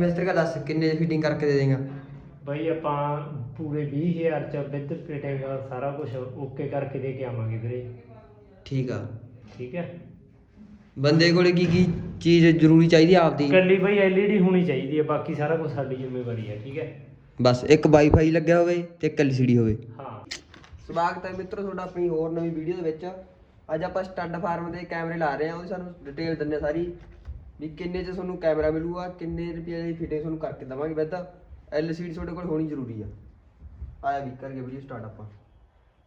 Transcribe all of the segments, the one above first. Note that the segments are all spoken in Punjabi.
ਮਿਸਤਰੀ ਕਾ ਦੱਸ ਕਿੰਨੇ ਫਿਟਿੰਗ ਕਰਕੇ ਦੇ ਦੇਗਾ? ਬਈ ਆਪਾਂ ਪੂਰੇ 20000 ਚ ਵਿਦ ਫਿਟਿੰਗ ਸਾਰਾ ਕੁਝ ਓਕੇ ਕਰਕੇ ਦੇ ਕੇ ਆਵਾਂਗੇ ਵੀਰੇ। ਠੀਕ ਆ। ਠੀਕ ਹੈ? ਬੰਦੇ ਕੋਲੇ ਕੀ ਕੀ ਚੀਜ਼ ਜ਼ਰੂਰੀ ਚਾਹੀਦੀ ਆ ਆਪਦੀ? ਇਕੱਲੀ ਬਈ ਐਲਈਡੀ ਹੋਣੀ ਚਾਹੀਦੀ ਹੈ ਬਾਕੀ ਸਾਰਾ ਕੁਝ ਸਾਡੀ ਜ਼ਿੰਮੇਵਾਰੀ ਹੈ ਠੀਕ ਹੈ? ਬਸ ਇੱਕ ਵਾਈਫਾਈ ਲੱਗਿਆ ਹੋਵੇ ਤੇ ਇੱਕ ਐਲਸੀਡੀ ਹੋਵੇ। ਹਾਂ। ਸਵਾਗਤ ਹੈ ਮਿੱਤਰੋ ਤੁਹਾਡਾ ਆਪਣੀ ਹੋਰ ਨਵੀਂ ਵੀਡੀਓ ਦੇ ਵਿੱਚ। ਅੱਜ ਆਪਾਂ ਸਟੱਡ ਫਾਰਮ ਦੇ ਕੈਮਰੇ ਲਾ ਰਹੇ ਹਾਂ ਉਹਦੀ ਸਾਨੂੰ ਡਿਟੇਲ ਦਿੰਨੇ ਆ ਸਾਰੀ। ਵੀ ਕਿੰਨੇ 'ਚ ਤੁਹਾਨੂੰ ਕੈਮਰਾ ਮਿਲੂਗਾ ਕਿੰਨੇ ਰੁਪਏ ਦੀ ਫਿਟਿੰਗ ਤੁਹਾਨੂੰ ਕਰਕੇ ਦਵਾਂਗੇ ਵਿਦ ਐਲਸੀਡੀ ਤੁਹਾਡੇ ਕੋਲ ਹੋਣੀ ਜ਼ਰੂਰੀ ਆ। ਆਇਆ ਵੀ ਕਰਕੇ ਵੀਡੀਓ ਸਟਾਰਟ ਆਪਾਂ।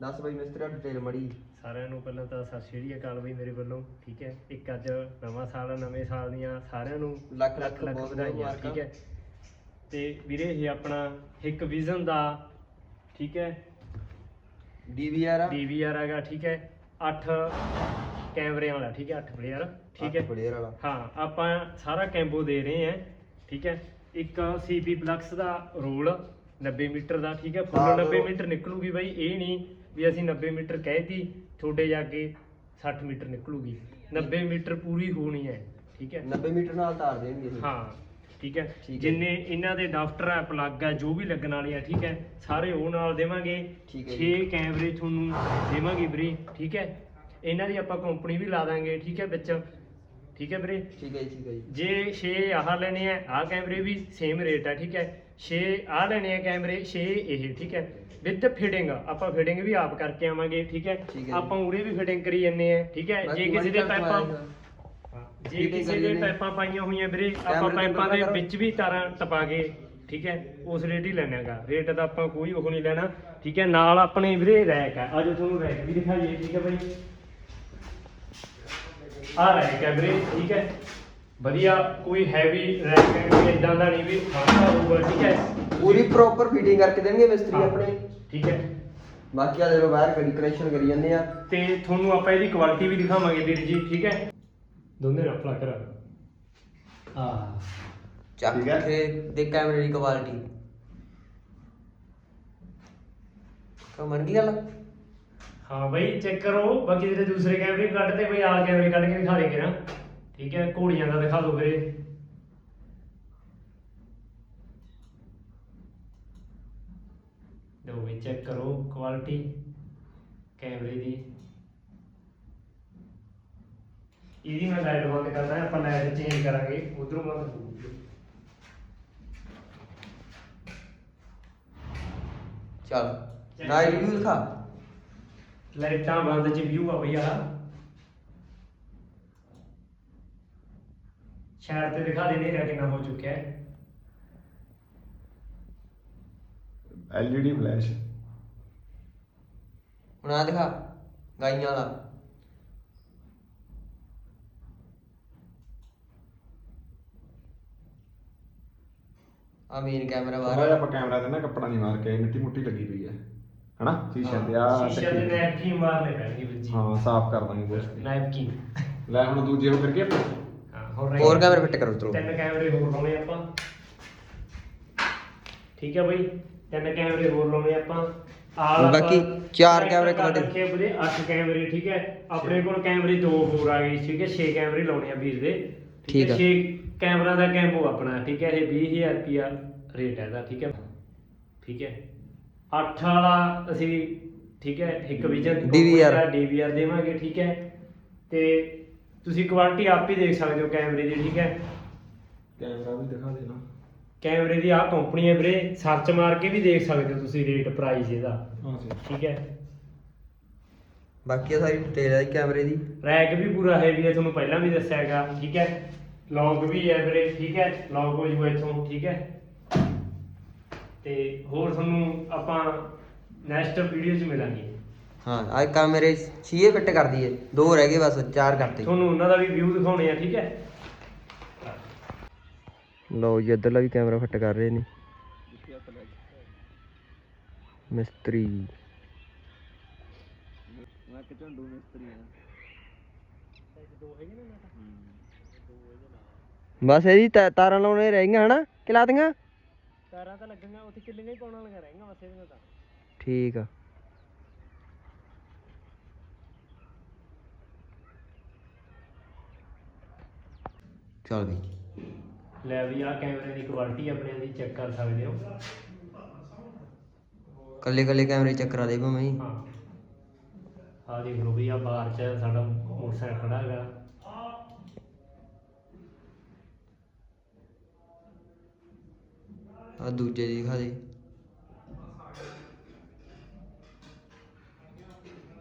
ਦੱਸ ਬਈ ਮਿਸਤਰੀ ਡਿਟੇਲ ਮੜੀ ਸਾਰਿਆਂ ਨੂੰ ਪਹਿਲਾਂ ਤਾਂ ਸਤਿ ਸ਼੍ਰੀ ਅਕਾਲ ਬਈ ਮੇਰੇ ਵੱਲੋਂ ਠੀਕ ਹੈ? ਇੱਕ ਅੱਜ ਨਵਾਂ ਸਾਲ ਆ ਨਵੇਂ ਸਾਲ ਦੀਆਂ ਸਾਰਿਆਂ ਨੂੰ ਲੱਖ ਲੱਖ ਬਹੁਤ ਵਧਾਈਆਂ। ਠੀਕ ਹੈ? ਤੇ ਵੀਰੇ ਇਹ ਆਪਣਾ ਇੱਕ ਵਿਜ਼ਨ ਦਾ ਠੀਕ ਹੈ? ਡੀਵੀਆਰ ਆ। ਡੀਵੀਆਰ ਹੈਗਾ ਠੀਕ ਹੈ? 8 ਕੈਮਰਿਆਂ ਵਾਲਾ ਠੀਕ ਹੈ 8 ਪਲੇਅਰ ਠੀਕ ਹੈ। ਪਲੇਅਰ ਵਾਲਾ। ਹਾਂ ਆਪਾਂ ਸਾਰਾ ਕੈਂਬੋ ਦੇ ਰਹੇ ਹਾਂ ਠੀਕ ਹੈ। ਇੱਕ ਸੀਪੀ ਪਲੱਕਸ ਦਾ ਰੋਲ 90 ਮੀਟਰ ਦਾ ਠੀਕ ਹੈ। ਫੁੱਲ 90 ਉਹ- ਮੀਟਰ ਨਿਕਲੂਗੀ ਬਾਈ ਇਹ ਨਹੀਂ ਵੀ ਅਸੀਂ 90 ਮੀਟਰ ਕਹਿਤੀ ਤੁਹਾਡੇ ਜਾ ਕੇ 60 ਮੀਟਰ ਨਿਕਲੂਗੀ। 90 ਮੀਟਰ ਪੂਰੀ ਹੋਣੀ ਹੈ ਠੀਕ ਹੈ। 90 ਮੀਟਰ ਨਾਲ ਤਾਰ ਦੇਣਗੇ। ਹਾਂ ਠੀਕ ਹੈ। ਜਿੰਨੇ ਇਹਨਾਂ ਦੇ ਡਾਫਟਰ ਹੈ ਪਲੱਗ ਹੈ ਜੋ ਵੀ ਲੱਗਣ ਵਾਲੇ ਆ ਠੀਕ ਹੈ ਸਾਰੇ ਉਹ ਨਾਲ ਦੇਵਾਂਗੇ। ਠੀਕ ਹੈ 6 ਕੈਮਰੇ ਤੁਹਾਨੂੰ ਦੇਵਾਂਗੇ ਵੀਰੇ ਠੀਕ ਹੈ। ਇਹਨਾਂ ਦੀ ਆਪਾਂ ਕੰਪਨੀ ਵੀ ਲਾ ਦਾਂਗੇ ਠੀਕ ਹੈ ਵਿੱਚ? ਠੀਕ ਹੈ ਵੀਰੇ? ਠੀਕ ਹੈ ਜੀ ਠੀਕ ਹੈ ਜੀ। ਜੇ 6 ਆਹ ਲੈਣੇ ਆ ਆਹ ਕੈਮਰੇ ਵੀ ਸੇਮ ਰੇਟ ਆ ਠੀਕ ਹੈ? 6 ਆਹ ਲੈਣੇ ਆ ਕੈਮਰੇ 6 ਇਹ ਠੀਕ ਹੈ? ਵਿਦ ਫਿਟਿੰਗ ਆਪਾਂ ਫਿਟਿੰਗ ਵੀ ਆਪ ਕਰਕੇ ਆਵਾਂਗੇ ਠੀਕ ਹੈ? ਠੀਕ ਹੈ ਜੀ। ਆਪਾਂ ਉਰੇ ਵੀ ਫਿਟਿੰਗ ਕਰੀ ਜੰਨੇ ਆ ਠੀਕ ਹੈ? ਜੇ ਬਾਕੀ ਕਿਸੇ ਦੇ ਪਾਈਪਾਂ। ਜੇ। Fitting ਕਿਸੇ ਕਰੀ ਦੇ ਜਾਂਦੇ। ਪਾਈਪਾਂ ਪਾਈਆਂ ਹੋਈਆਂ ਵੀਰੇ ਆਪਾਂ ਪਾਈਪਾਂ ਦੇ। ਵਿੱਚ ਵੀ ਤਾਰਾਂ ਟਪਾ ਕੇ ਠੀਕ ਹੈ? ਉਸ ਰੇਟ ਹੀ ਲੈਣਾਗਾ ਰੇਟ ਦਾ ਆਪਾਂ ਕੋਈ ਉਹ ਨਹੀਂ ਲੈਣਾ ਠੀਕ ਹੈ? ਨਾਲ ਆਪਣੇ ਵੀਰੇ ਰੈਕ ਹੈ ਅੱਜ ਤੁਹਾਨੂੰ ਰੈਕ ਵੀ ਦਿਖਾਈਏ ਠੀਕ ਹੈ ਬਾਈ? ਆਹ ਰੈਕ ਹੈ ਵੀਰੇ ਠੀਕ ਹੈ। ਵਧੀਆ ਕੋਈ ਹੈਵੀ ਰੈਕ ਹੈ ਕੋਈ ਇਦਾਂ ਦਾ ਨਹੀਂ ਵੀ ਖਾਣਾ ਹੋਊਗਾ ਠੀਕ ਹੈ। ਪੂਰੀ ਪ੍ਰੋਪਰ ਫਿਟਿੰਗ ਕਰਕੇ ਦੇਣਗੇ ਮਿਸਤਰੀ ਹਾਂ, ਆਪਣੇ? ਠੀਕ ਹੈ। ਬਾਕੀ ਆ ਦੇਖੋ ਬਾਹਰ ਕਰੀ ਕਨੈਕਸ਼ਨ ਕਰੀ ਜਾਂਦੇ ਆ। ਤੇ ਤੁਹਾਨੂੰ ਆਪਾਂ ਇਹਦੀ ਕੁਆਲਿਟੀ ਵੀ ਦਿਖਾਵਾਂਗੇ ਵੀਰ ਜੀ ਠੀਕ ਹੈ। ਦੋਨੇ ਰੱਖ ਲਾ ਕਰ। ਆ। ਚੱਕ ਠੀਕ ਹੈ। ਕੇ ਦੇ ਕੈਮਰੇ ਦੀ ਕੁਆਲਿਟੀ ਕਮਨ ਕੀ ਗੱਲ? ਹਾਂ ਬਈ ਚੈੱਕ ਕਰੋ। ਬਾਕੀ ਜਿਹੜੇ ਦੂਸਰੇ ਕੈਮਰੇ ਵੀ ਕੱਢ ਤੇ ਬਈ ਆਲ ਕੈਮਰੇ ਕੱਢ ਕੇ ਦਿਖਾ ਦੇਗੇ ਨਾ। ਠੀਕ ਹੈ ਘੋੜੀਆਂ ਦਾ ਦਿਖਾ ਦਿਓ ਵੀਰੇ। ਲਓ ਬਈ ਚੈੱਕ ਕਰੋ ਕੁਆਲਿਟੀ ਕੈਮਰੇ ਦੀ। ਇਹਦੀ ਮੈਂ ਲਾਈਟ ਬੰਦ ਕਰਦਾ ਆਪਾਂ ਲਾਈਟ ਚੇਂਜ ਕਰਾਂਗੇ। ਉਧਰੋਂ ਬੰਦ ਹੋਊਗੀ ਚੱਲ। ਨਾ ਰਿਵਿਊ ਦਿਖਾ। ਲਾਈਟਾਂ ਬੰਦ ਚ ਵਿਊ ਆ ਬਈ ਆਹ। ਸ਼ਹਿਰ ਤੇ ਦਿਖਾ ਦੇ ਨੇਰਾ ਕਿੰਨਾ ਹੋ ਚੁੱਕਿਆ ਹੈ। ਐਲਈਡੀ ਫਲੈਸ਼ ਹੁਣ ਆ ਦਿਖਾ ਗਾਈਆਂ ਵਾਲਾ। ਆ ਮੇਨ ਕੈਮਰਾ ਬਾਹਰ ਬਾਹਰ ਆਪਾਂ ਕੈਮਰਾ ਤੇ ਨਾ ਕੱਪੜਾ ਨਹੀਂ ਮਾਰ ਕੇ ਮਿੱਟੀ ਮੁੱਟੀ ਲੱਗੀ ਪਈ ਹੈ। ਹਨਾ? ਸ਼ੀਸ਼ੇ ਤੇ ਆ ਸ਼ੀਸ਼ੇ ਦੇ ਨੈਪਕਿਨ ਮਾਰਨੇ ਪੈਣਗੇ ਵਿੱਚ ਹਾਂ ਸਾਫ਼ ਕਰ ਦਾਂਗੇ ਬਸ ਨੈਪਕਿਨ ਲੈ ਹੁਣ ਦੂਜੇ ਹੋ ਕਰਕੇ ਹਾਂ ਹੋਰ ਹੋਰ ਕੈਮਰੇ ਫਿੱਟ ਕਰੋ ਚਲੋ। ਤਿੰਨ ਕੈਮਰੇ ਹੋਰ ਲਾਉਣੇ ਆਪਾਂ। ਠੀਕ ਹੈ ਬਈ ਤਿੰਨ ਕੈਮਰੇ ਹੋਰ ਲਾਉਣੇ ਆਪਾਂ। ਆਲ ਬਾਕੀ ਚਾਰ ਕੈਮਰੇ ਕਰ quality- ਰੱਖੇ ਵੀਰੇ 8 ਕੈਮਰੇ ਠੀਕ ਹੈ? ਆਪਣੇ ਕੋਲ ਕੈਮਰੇ ਦੋ ਹੋਰ ਆ ਗਏ ਠੀਕ ਹੈ? 6 ਕੈਮਰੇ ਲਾਉਣੇ ਆ ਵੀਰ ਦੇ। ਠੀਕ ਆ। 6 ਕੈਮਰਾ ਦਾ ਕੈਂਬੋ ਆਪਣਾ ਠੀਕ ਹੈ? ਇਹ 20000 ਰੁਪਿਆ ਰੇਟ ਹੈ ਇਹਦਾ ਠੀਕ ਹੈ? ਠੀਕ ਹੈ? 8 ਵਾਲਾ ਅਸੀਂ ਠੀਕ ਹੈ ਇੱਕ ਵਿਜਨ DVR ਡੀਵੀਆਰ ਦੇਵਾਂਗੇ ਠੀਕ ਹੈ। ਤੇ ਤੁਸੀਂ ਕੁਆਲਿਟੀ ਆਪ ਹੀ ਦੇਖ ਸਕਦੇ ਹੋ ਕੈਮਰੇ ਦੀ ਠੀਕ ਹੈ। ਕੈਮਰਾ ਵੀ ਦਿਖਾ ਦੇਣਾ ਕੈਮਰੇ ਦੀ ਆਹ ਕੰਪਨੀ ਹੈ ਵੀਰੇ ਸਰਚ ਮਾਰ ਕੇ ਵੀ ਦੇਖ ਸਕਦੇ ਹੋ ਤੁਸੀਂ ਰੇਟ ਪ੍ਰਾਈਸ ਇਹਦਾ ਹਾਂ ਜੀ। ਠੀਕ ਹੈ। ਬਾਕੀ ਆ ਸਾਰੀ ਡਿਟੇਲ ਹੈ ਕੈਮਰੇ ਦੀ। ਰੈਕ ਵੀ ਪੂਰਾ ਹੈਵੀ ਹੈ ਤੁਹਾਨੂੰ ਪਹਿਲਾਂ ਵੀ ਦੱਸਿਆ ਹੈਗਾ ਠੀਕ ਹੈ। ਲੌਗ ਵੀ ਹੈ ਵੀਰੇ ਠੀਕ ਹੈ। ਲੌਗ ਹੋ ਜੂਗਾ ਇੱਥੋਂ ਠੀਕ ਹੈ। ਤੇ ਹੋਰ ਤੁਹਾਨੂੰ ਆਪਾਂ ਨੈਕਸਟ ਵੀਡੀਓ 'ਚ ਮਿਲਾਂਗੇ। ਹਾਂ ਆ ਕੈਮਰੇ 6 ਫਿੱਟ ਕਰ ਦਈਏ। ਦੋ ਰਹਿ ਗਏ ਬਸ ਚਾਰ ਕਰਤੇ ਤੁਹਾਨੂੰ ਉਹਨਾਂ ਦਾ ਵੀ ਵਿਊ ਦਿਖਾਉਣੇ ਆ ਠੀਕ ਹੈ? ਲਓ ਜੀ ਇੱਧਰਲਾ ਵੀ ਕੈਮਰਾ ਫਿੱਟ ਕਰ ਰਹੇ ਨੇ। ਮਿਸਤਰੀ। ਬਸ ਇਹਦੀ ਤਾਰਾਂ ਲਾਉਣੇ ਰਹਿ ਗਈਆਂ ਹਨਾ? ਕਿ ਲਾ ਦੀਆਂ ਤਾਰਾਂ ਤਾਂ ਲੱਗਣੀਆਂ ਉੱਥੇ ਕਿੱਲੇ ਨਹੀਂ ਪਾਉਣ ਵਾਲੀਆਂ ਰਹਿਣਗੀਆਂ ਬਸ ਇਹਦੀਆਂ ਤਾਂ। ਠੀਕ ਆ। ਚੱਲ ਵੀ ਲੈ ਵੀ ਆ ਕੈਮਰੇ ਦੀ ਕੁਆਲਿਟੀ ਆਪਣੇ ਦੀ ਚੈੱਕ ਕਰ ਸਕਦੇ ਹੋ। ਕੱਲੇ ਕੱਲੇ ਕੈਮਰੇ ਚੈੱਕ ਕਰਾ ਦੇ ਭਾਵੇਂ। ਹਾਂ। ਆ ਦੇਖ ਲਓ ਵੀ ਆ ਬਾਹਰ ਚ ਸਾਡਾ ਮੋਟਰਸਾਈਕਲ ਖੜਾ ਹੈਗਾ। ਆ ਦੂਜੇ ਦੀ ਦਿਖਾ ਦੇ।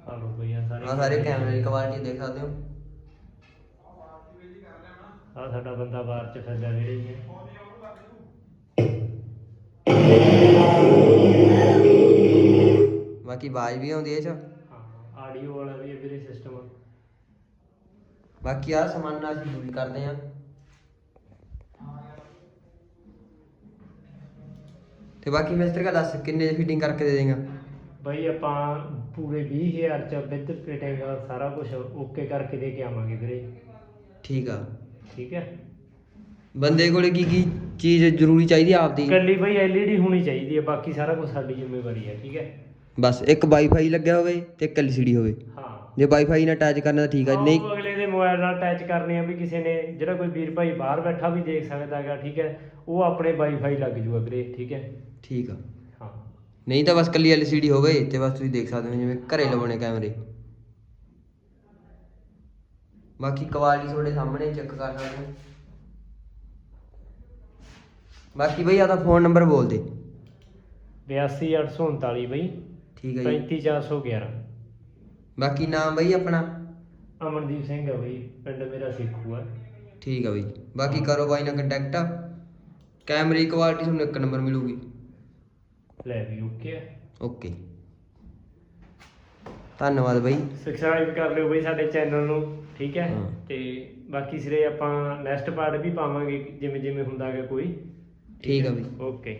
ਆ ਸਾਰੇ ਆ ਸਾਰੇ ਕੈਮਰੇ ਦੀ ਕੁਆਲਿਟੀ ਦੇਖ ਸਕਦੇ ਹੋ ਆ ਸਾਡਾ ਬੰਦਾ ਬਾਹਰ ਚ ਫਿਰਦਾ ਵੀਰੇ ਹੈ ਬਾਕੀ ਆਵਾਜ਼ ਵੀ ਆਉਂਦੀ ਹੈ ਇਹ ਚ। ਆਡੀਓ ਵਾਲਾ ਵੀ ਹੈ ਵੀਰੇ ਸਿਸਟਮ ਬਾਕੀ ਆ ਸਮਾਨ ਨਾਲ ਅਸੀਂ ਯੂਜ਼ ਕਰਦੇ ਆ ਤੇ ਬਾਕੀ ਮਿਸਤਰੀ ਕਾ ਦੱਸ ਕਿੰਨੇ ਦੀ ਫਿਟਿੰਗ ਕਰਕੇ ਦੇ ਦੇਗਾ? ਬਈ ਆਪਾਂ ਪੂਰੇ 20000 ਚ ਵਿਦ ਫਿਟਿੰਗ ਸਾਰਾ ਕੁਝ ਓਕੇ ਕਰਕੇ ਦੇ ਕੇ ਆਵਾਂਗੇ ਵੀਰੇ। ਠੀਕ ਆ। ਠੀਕ ਹੈ? ਬੰਦੇ ਕੋਲੇ ਕੀ ਕੀ ਚੀਜ਼ ਜ਼ਰੂਰੀ ਚਾਹੀਦੀ ਆ ਆਪਦੀ? ਕੱਲੀ ਬਈ ਐਲਈਡੀ ਹੋਣੀ ਚਾਹੀਦੀ ਹੈ ਬਾਕੀ ਸਾਰਾ ਕੁਝ ਸਾਡੀ ਜ਼ਿੰਮੇਵਾਰੀ ਹੈ ਠੀਕ ਹੈ? ਬਸ ਇੱਕ ਵਾਈਫਾਈ ਲੱਗਿਆ ਹੋਵੇ ਤੇ ਇੱਕ ਐਲਸੀਡੀ ਹੋਵੇ। ਹਾਂ। ਜੇ ਵਾਈਫਾਈ ਨਾਲ ਅਟੈਚ ਕਰਨਾ ਤਾਂ ਠੀਕ ਆ ਨਹੀਂ ਉਹ ਅਗਲੇ ਦੇ ਮੋਬਾਈਲ ਨਾਲ ਅਟੈਚ ਕਰਨੇ ਆ ਵੀ ਕਿਸੇ ਨੇ ਜਿਹੜਾ ਕੋਈ ਵੀਰ ਭਾਈ ਬਾਹਰ ਬੈਠਾ ਵੀ ਦੇਖ ਸਕਦਾ ਹੈਗਾ ਠੀਕ ਹੈ? ਉਹ ਆਪਣੇ ਵਾਈਫਾਈ ਲੱਗ ਜੂਗਾ ਵੀਰੇ ਠੀਕ ਹੈ? ਠੀਕ ਆ। ਹਾਂ। ਨਹੀਂ ਤਾਂ ਬਸ ਕੱਲੀ ਐਲਸੀਡੀ ਹੋਵੇ ਤੇ ਬਸ ਤੁਸੀਂ ਦੇਖ ਸਕਦੇ ਹੋ ਜਿਵੇਂ ਘਰੇ ਲਵਾਉਣੇ ਕੈਮਰੇ। ਬਾਕੀ ਕੁਆਲਿਟੀ ਤੁਹਾਡੇ ਸਾਹਮਣੇ ਚੈੱਕ ਕਰ ਸਕਦੇ ਹੋ। ਬਾਕੀ ਬਈ ਆਦਾ ਫੋਨ ਨੰਬਰ ਬੋਲ ਦੇ। 82839 ਬਈ। ਠੀਕ ਹੈ ਜੀ। 35411 ਬਾਕੀ ਨਾਮ ਬਈ ਆਪਣਾ? ਅਮਨਦੀਪ ਸਿੰਘ ਹੈ ਬਈ ਪਿੰਡ ਮੇਰਾ ਸੇਖੂ ਹੈ ਠੀਕ ਆ ਬਈ। ਬਾਕੀ ਕਰੋ ਬਾਈ ਨਾਲ ਕੰਟੈਕਟ ਕੈਮਰੇ ਕੁਆਲਿਟੀ ਤੁਹਾਨੂੰ ਇੱਕ ਨੰਬਰ ਮਿਲੂਗੀ। ਲੈ ਵੀ ਓਕੇ ਓਕੇ ਧੰਨਵਾਦ ਬਈ। ਸਬਸਕ੍ਰਾਈਬ ਕਰ ਲਿਓ ਬਈ ਸਾਡੇ ਚੈਨਲ ਨੂੰ ਠੀਕ ਹੈ? ਹਾਂ। ਤੇ ਬਾਕੀ ਸਿਰੇ ਆਪਾਂ ਨੈਕਸਟ ਪਾਰਟ ਵੀ ਪਾਵਾਂਗੇ ਜਿਵੇਂ ਜਿਵੇਂ ਹੁੰਦਾ ਹੈਗਾ ਕੋਈ। ਠੀਕ ਆ ਬਈ। ਓਕੇ